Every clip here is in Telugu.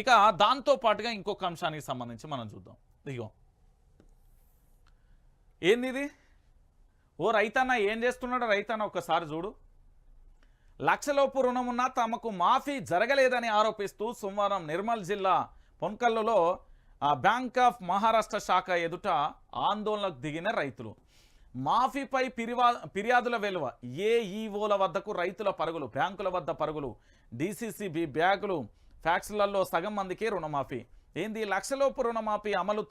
ఇక దాంతో పాటుగా ఇంకొక అంశానికి సంబంధించి మనం చూద్దాం. ఇగో. ఏంది ఇది? ఓ రైతన్న ఏం చేస్తున్నాడో రైతన్న ఒకసారి చూడు. లక్షలోపు రుణమున్నా తమకు మాఫీ జరగలేదని ఆరోపిస్తూ సోమవారం నిర్మల్ జిల్లా పొన్కల్లులో ఆ బ్యాంక్ ఆఫ్ మహారాష్ట్ర శాఖ ఎదుట ఆందోళనకు దిగిన రైతులు. మాఫీపై పిరివా ఫిర్యాదుల వెలువ. ఏఈఓల వద్దకు రైతుల పరుగులు బ్యాంకుల వద్ద పరుగులు డిసిసిబి బ్యాగులు ఫ్యాక్స్లలో సగం మందికి రుణమాఫీ. ఏంది? లక్షలోపు రుణమాఫీ అమలు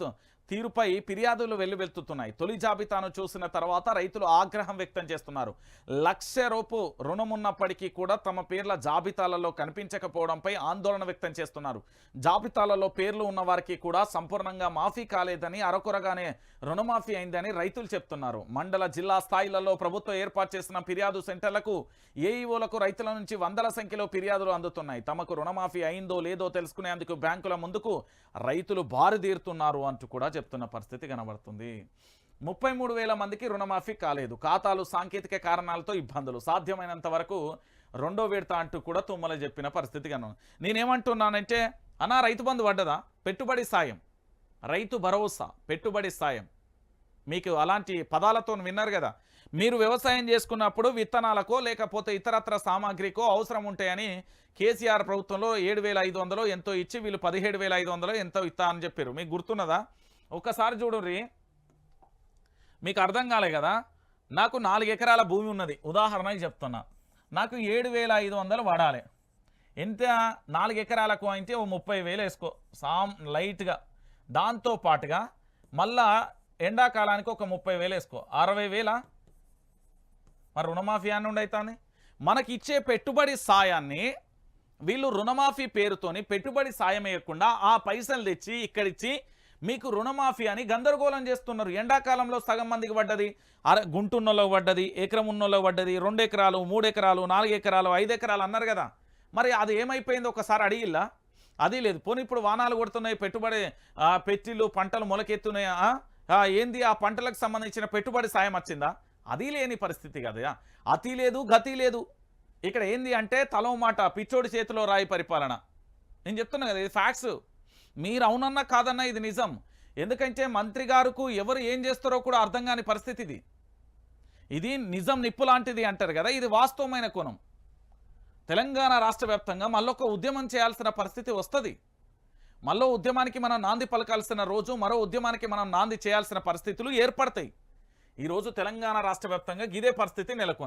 తీరుపై ఫిర్యాదులు వెల్లువెత్తుతున్నాయి తొలి జాబితాను చూసిన తర్వాత రైతులు ఆగ్రహం వ్యక్తం చేస్తున్నారు. లక్ష రూపు రుణమున్నప్పటికీ కూడా తమ పేర్ల జాబితాలలో కనిపించకపోవడంపై ఆందోళన వ్యక్తం చేస్తున్నారు. జాబితాలలో పేర్లు ఉన్న వారికి కూడా సంపూర్ణంగా మాఫీ కాలేదని అరకొరగానే రుణమాఫీ అయిందని రైతులు చెప్తున్నారు. మండల జిల్లా స్థాయిలలో ప్రభుత్వం ఏర్పాటు చేసిన ఫిర్యాదు సెంటర్లకు ఏఈఓలకు రైతుల నుంచి వందల సంఖ్యలో ఫిర్యాదులు అందుతున్నాయి. తమకు రుణమాఫీ అయిందో లేదో తెలుసుకునేందుకు బ్యాంకుల ముందుకు రైతులు బారుదీరుతున్నారు అంటూ కూడా చెప్తున్న పరిస్థితి కనబడుతుంది. ముప్పై మూడు వేల మందికి రుణమాఫీ కాలేదు. ఖాతాలు సాంకేతిక కారణాలతో ఇబ్బందులు. సాధ్యమైనంత వరకు రెండో విడత అంటూ కూడా తుమ్మల చెప్పిన పరిస్థితి కను నేనేమంటున్నానంటే అనా రైతు బంధు పడ్డదా? పెట్టుబడి సాయం. రైతు భరోసా పెట్టుబడి సాయం. మీకు అలాంటి పదాలతో విన్నారు కదా. మీరు వ్యవసాయం చేసుకున్నప్పుడు విత్తనాలకో లేకపోతే ఇతరత్ర సామాగ్రికో అవసరం ఉంటాయని కేసీఆర్ ప్రభుత్వంలో ఏడు వేల ఐదు వందలు ఎంతో ఇచ్చి వీళ్ళు పదిహేడు వేల ఐదు వందలు ఎంతో ఇస్తా అని చెప్పారు. మీకు గుర్తున్నదా? ఒక్కసారి చూడండి మీకు అర్థం కాలే కదా? నాకు నాలుగు ఎకరాల భూమి ఉన్నది. ఉదాహరణకి చెప్తున్నా. నాకు ఏడు వేల ఐదు వందలు వాడాలి ఎంత? నాలుగు ఎకరాలకు అయితే ఓ ముప్పై వేలు వేసుకో. సామ్ లైట్గా. దాంతో పాటుగా మళ్ళా ఎండాకాలానికి ఒక ముప్పై వేలు వేసుకో. అరవై వేల? మరి రుణమాఫీ అని ఉండవుతుంది మనకి ఇచ్చే పెట్టుబడి సాయాన్ని వీళ్ళు రుణమాఫీ పేరుతోని పెట్టుబడి సాయం వేయకుండా ఆ పైసలు తెచ్చి ఇక్కడిచ్చి మీకు రుణమాఫీ అని గందరగోళం చేస్తున్నారు. ఎండాకాలంలో సగం మందికి పడ్డది. అర గుంటున్నలో పడ్డది ఎకరం ఉన్నలో పడ్డది రెండు ఎకరాలు మూడు ఎకరాలు నాలుగు ఎకరాలు ఐదు ఎకరాలు అన్నారు కదా. మరి అది ఏమైపోయింది? ఒకసారి అడిగిల్లా? అది లేదు. పోనీ ఇప్పుడు వానాలు కొడుతున్నాయి పెట్టుబడి ఆ, పెట్టిళ్ళు పంటలు మొలకెత్తున్నాయా? ఏంది? ఆ పంటలకు సంబంధించిన పెట్టుబడి సాయం వచ్చిందా? అది లేని పరిస్థితి కదా. అతి లేదు గతి లేదు. ఇక్కడ ఏంది అంటే తలో మాట పిచ్చోడి చేతిలో రాయి పరిపాలన. నేను చెప్తున్నా కదా ఇది ఫ్యాక్ట్స్ మీరు అవునన్నా కాదన్నా ఇది నిజం. ఎందుకంటే మంత్రి గారుకు ఎవరు ఏం చేస్తారో కూడా అర్థం కాని పరిస్థితి ఇది. ఇది నిజం నిప్పు లాంటిది అంటారు కదా ఇది వాస్తవమైన కోణం. తెలంగాణ రాష్ట్ర వ్యాప్తంగా మళ్ళొక ఉద్యమం చేయాల్సిన పరిస్థితి వస్తుంది. మళ్ళీ ఉద్యమానికి మనం నాంది పలకాల్సిన రోజు మరో ఉద్యమానికి మనం నాంది చేయాల్సిన పరిస్థితులు ఏర్పడతాయి. ఈరోజు తెలంగాణ రాష్ట్ర వ్యాప్తంగా ఇదే పరిస్థితి నెలకొంది.